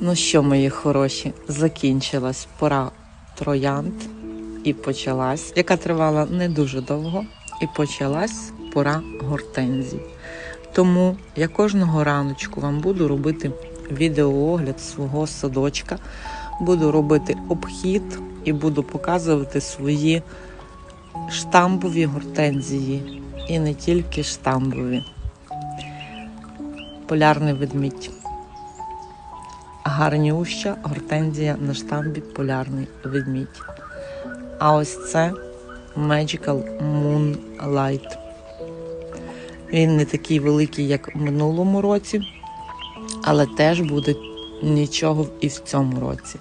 Ну що, мої хороші, закінчилась пора троянд і почалась, яка тривала не дуже довго, і почалась пора гортензій. Тому я кожного раночку вам буду робити відеоогляд свого садочка, буду робити обхід і буду показувати свої штамбові гортензії. І не тільки штамбові. Полярний ведмідь. Гарнюща гортензія на штамбі полярний ведмідь. А ось це Magical Moonlight. Він не такий великий, як в минулому році, але теж буде нічого і в цьому році.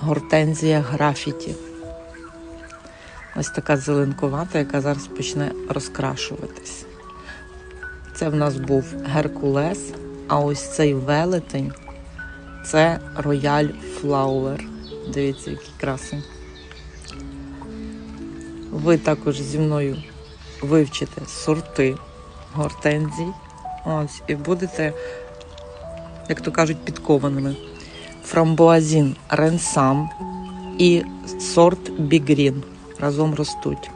Гортензія графіті. Ось така зеленкувата, яка зараз почне розкрашуватись. Це в нас був Геркулес, а ось цей велетень це Рояль Флауер. Дивіться, який красень. Ви також зі мною вивчите сорти гортензій. Ось, і будете, як то кажуть, підкованими. Фрамбуазін Ренсам і сорт Бігрін разом ростуть.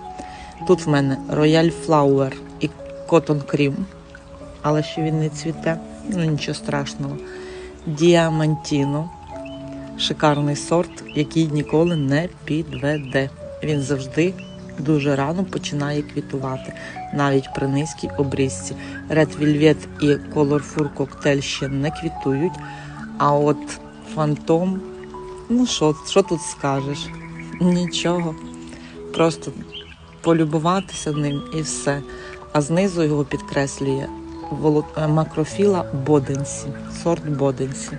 Тут в мене Рояль Флауер і Cotton Cream, але ще він не цвіте, ну нічого страшного. Діамантіно. Шикарний сорт, який ніколи не підведе. Він завжди дуже рано починає квітувати, навіть при низькій обрізці. Red Velvet і Colorful Cocktail ще не квітують. А от фантом, ну що, що тут скажеш? Нічого. Просто полюбуватися ним і все. А знизу його підкреслює макрофіла Боденсі, сорт Боденсі.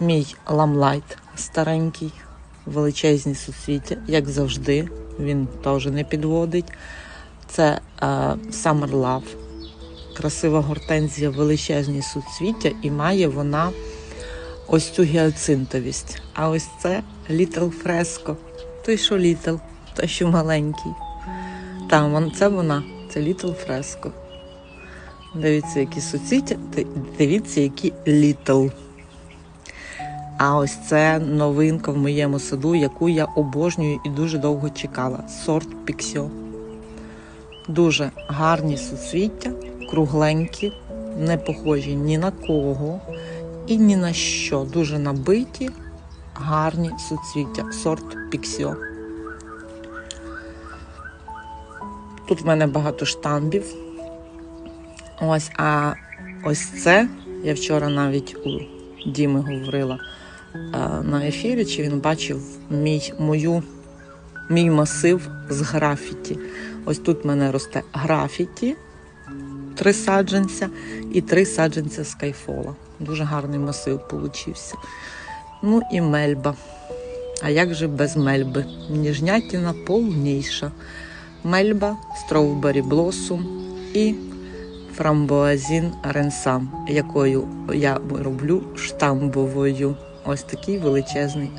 Мій ламлайт старенький, величезні суцвіття, як завжди, він теж не підводить. Це е, Summer Love, красива гортензія, величезні суцвіття, і має вона ось цю гіацинтовість. А ось це Little Fresco. Той, що Little, той, що маленький. Там це вона, це Little Fresco. Дивіться, які суцвіття, дивіться, які Little. А ось це новинка в моєму саду, яку я обожнюю і дуже довго чекала. Сорт Піксьо. Дуже гарні суцвіття, кругленькі, не похожі ні на кого і ні на що. Дуже набиті, гарні суцвіття. Сорт Піксьо. Тут в мене багато штамбів. Ось, а ось це я вчора навіть у Діми говорила е, на ефірі, чи він бачив мій, мою, мій масив з графіті. Ось тут в мене росте графіті, три саджанця і три саджанця з кайфола. Дуже гарний масив получився. Ну і мельба. А як же без мельби? Ніжнятіна повніша. Мельба, строубері блосум і фрамбуазін ренсам, якою я роблю штамбовою. Ось такий величезний